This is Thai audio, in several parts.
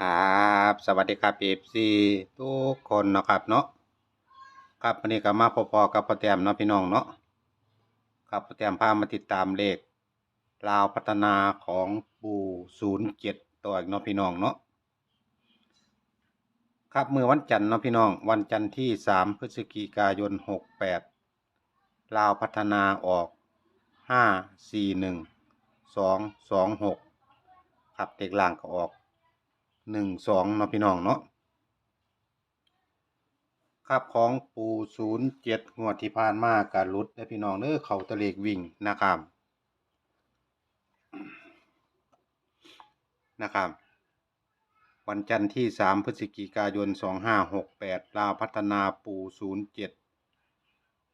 ครับ สวัสดีครับเอฟซีทุกคนนะครับเนาะครับวันนี้ก็มาพอๆกับพ่อแต้มเนาะพี่น้องเนาะครับพ่อแต้มพามาติดตามเลขลาวพัฒนาของปู่ศูนย์เจ็ดตัวอีกเนาะพี่น้องเนาะครับเมื่อวันจันทร์เนาะพี่น้องวันจันทร์ที่สามพฤศจิกายนหกแปดลาวพัฒนาออกห้าสี่หนึ่งสองสองหกครับเด็กล่างก็ออก หนึ่งสองเนาะพี่น้องเนาะครับของปูศูนย์เจ็ดงวดที่ผ่านมาการลุดได้พี่น้องเด้อเขาตะเลกวิ่งนะครับนะครับ วันจันทร์ที่สามพฤศจิกายนสองห้าหกแปดลาวพัฒนาปูศูนย์เจ็ด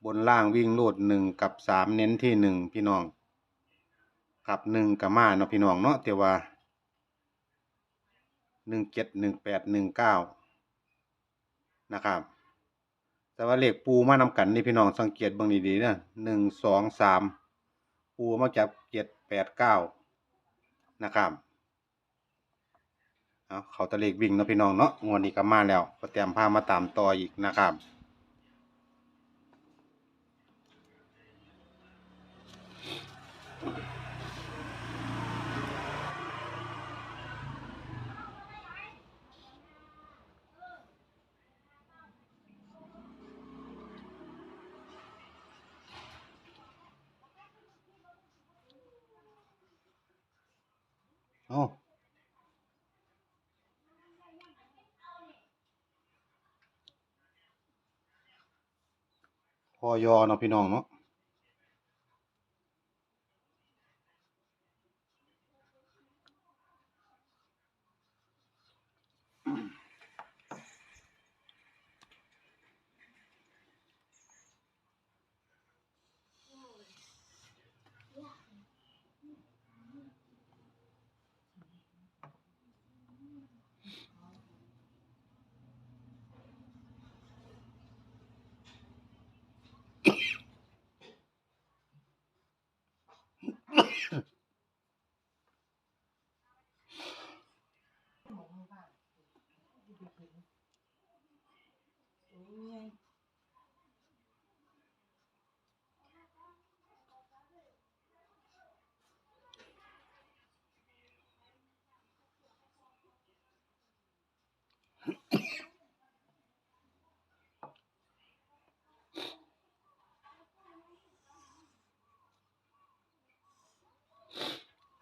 บนล่างวิ่งโลดหนึ่งกับสามเน้นที่หนึ่งพี่น้อง กับหนึ่งกับมาเนาะพี่น้องเนาะแต่ว่า หนึ่งเจ็ดหนึ่งแปดหนึ่งเก้านะครับ แต่ว่าเลขปูมานำกันนี่พี่น้องสังเกตเบิ่งดีๆนะหนึ่งสองสามปูมาจากเจ็ดแปดเก้านะครับเอาเขาตะเลขวิ่งเนาะพี่น้องเนาะงวดนี้ก็มาแล้วก็เตรียมผ้ามาตามต่ออีกนะครับ เอาพอยอเนาะพี่น้องเนาะ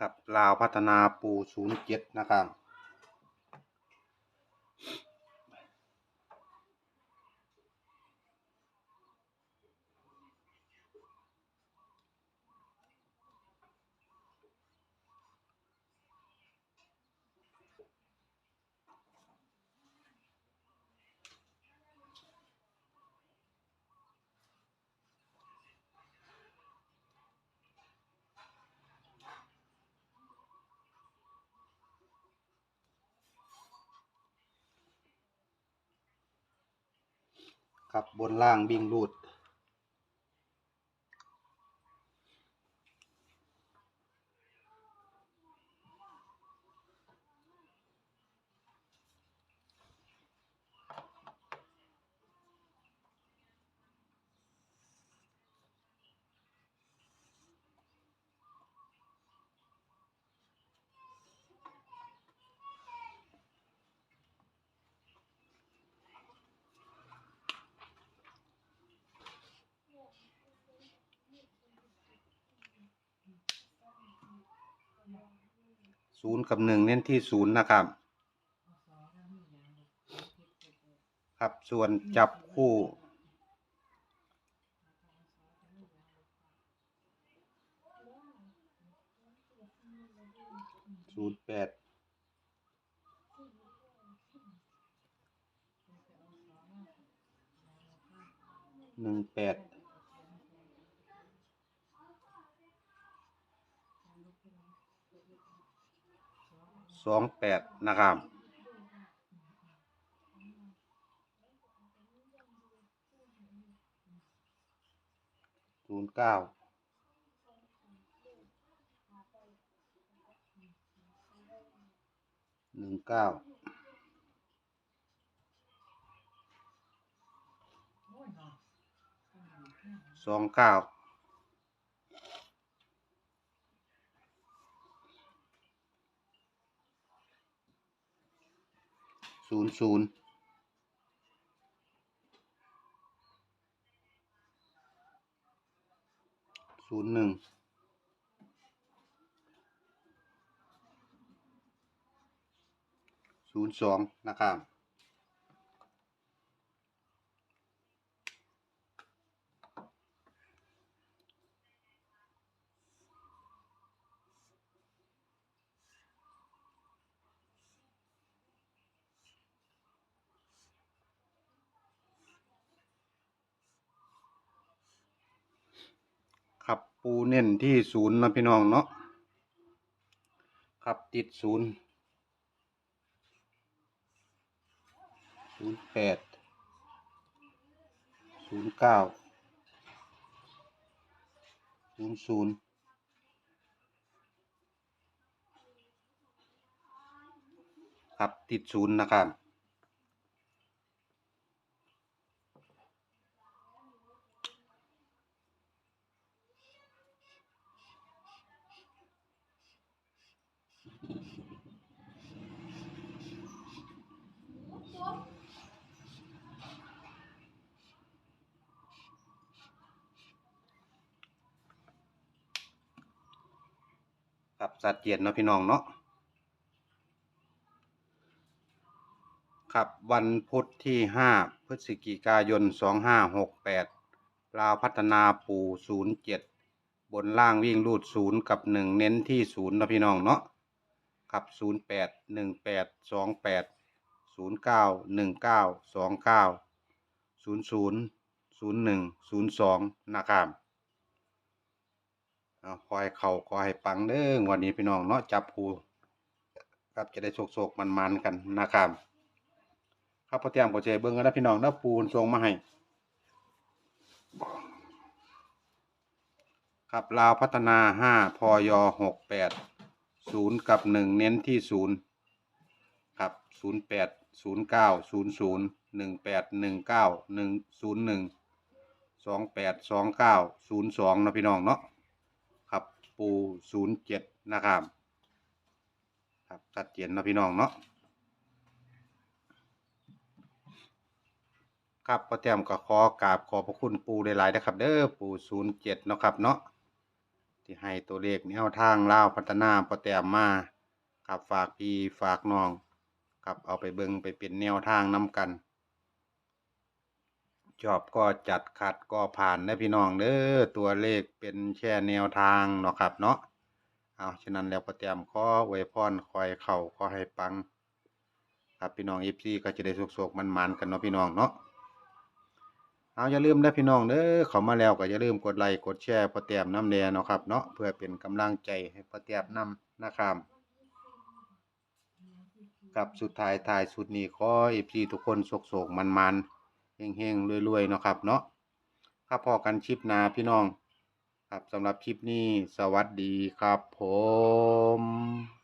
กับลาวพัฒนาปูศูนเจ็ดนะครับ ครับบนล่างวิ่งรูด ศูนย์กับหนึ่งเน้นที่ศูนย์นะครับ ครับส่วนจับคู่ ศูนย์แปดหนึ่งแปด สองแปดนะครับศูนย์เก้าหนึ่งเก้าสองเก้า ศูนย์ศูนย์ศูนย์หนึ่งศูนย์สองนะครับ ครับ ปูเน้นที่ศูนย์นะพี่น้องเนาะครับติดศูนย์ศูนย์แปดศูนย์เก้าศูนย์ศูนย์ครับติดศูนย์นะครับ ครับสัดเจนเนาะพี่น้องเนาะครับวันพุธที่ห้าพฤศจิกายนสองห้าหกแปดลาวพัฒนาปูศูนย์เจ็ดบนล่างวิ่งรูดศูนย์กับหนึ่งเน้นที่ศูนย์นะพี่น้องเนาะครับศูนย์แปดหนึ่งแปดสองแปดศูนย์เก้าหนึ่งเก้าสองเก้าศูนย์ศูนย์ศูนย์หนึ่งศูนย์สองนะครับ เอาคอยเข่าคอยปังเด้อวันนี้พี่น้องเนาะจับผูครับจะได้โศกๆมันๆกันนะครับครับพอเตรียมก็จะเบิ่งกันนะพี่น้องนะปูนทรงมาให้ครับลาวพัฒนาห้าพอยหกแปดศูนย์กับหนึ่งเน้นที่ศูนย์ครับศูนย์แปดศูนย์เก้าศูนย์ศูนย์หนึ่งแปดหนึ่งเก้าหนึ่งศูนย์หนึ่งสองแปดสองเก้าศูนย์สองนะพี่น้องเนาะ ปูศูนย์เจ็ดนะครับ ครับชัดเจนเนาะพี่น้องเนาะครับพอแต้มก็ขอกราบขอบพระคุณปูหลายๆนะครับ เด้อปูศูนย์เจ็ดเนาะครับเนาะที่ให้ตัวเลขแนวทางเล่าวพัฒนาพอแต้มมาครับฝากพี่ฝากน้องครับเอาไปเบิงไปเป็นแนวทางนํกัน ชอบก็จัดขัดก็ผ่านนะพี่น้องเด้อตัวเลขเป็นแค่แนวทางเนาะครับเนาะเอาฉะนั้นแล้วประเตรียมข้อไวพรคอยเข่าขอให้ปัง ครับพี่น้องเอฟซีก็จะได้สุกๆมันๆกันเนาะพี่น้องเนาะเอาอย่าลืมนะพี่น้องเด้อเขามาแล้วก็อย่าลืมกดไลค์กดแชร์ประเตรียมน้ำแดงเนาะครับเนาะเพื่อเป็นกำลังใจให้ประเตรียมนำนะครับกับสุดท้ายท้ายสุดนี้ขอเอฟซีทุกคนสุกๆมันๆ เฮงๆรวยๆเนาะครับเนาะครับพอกันชิปนาพี่น้อง ครับสำหรับคลิปนี้สวัสดีครับผม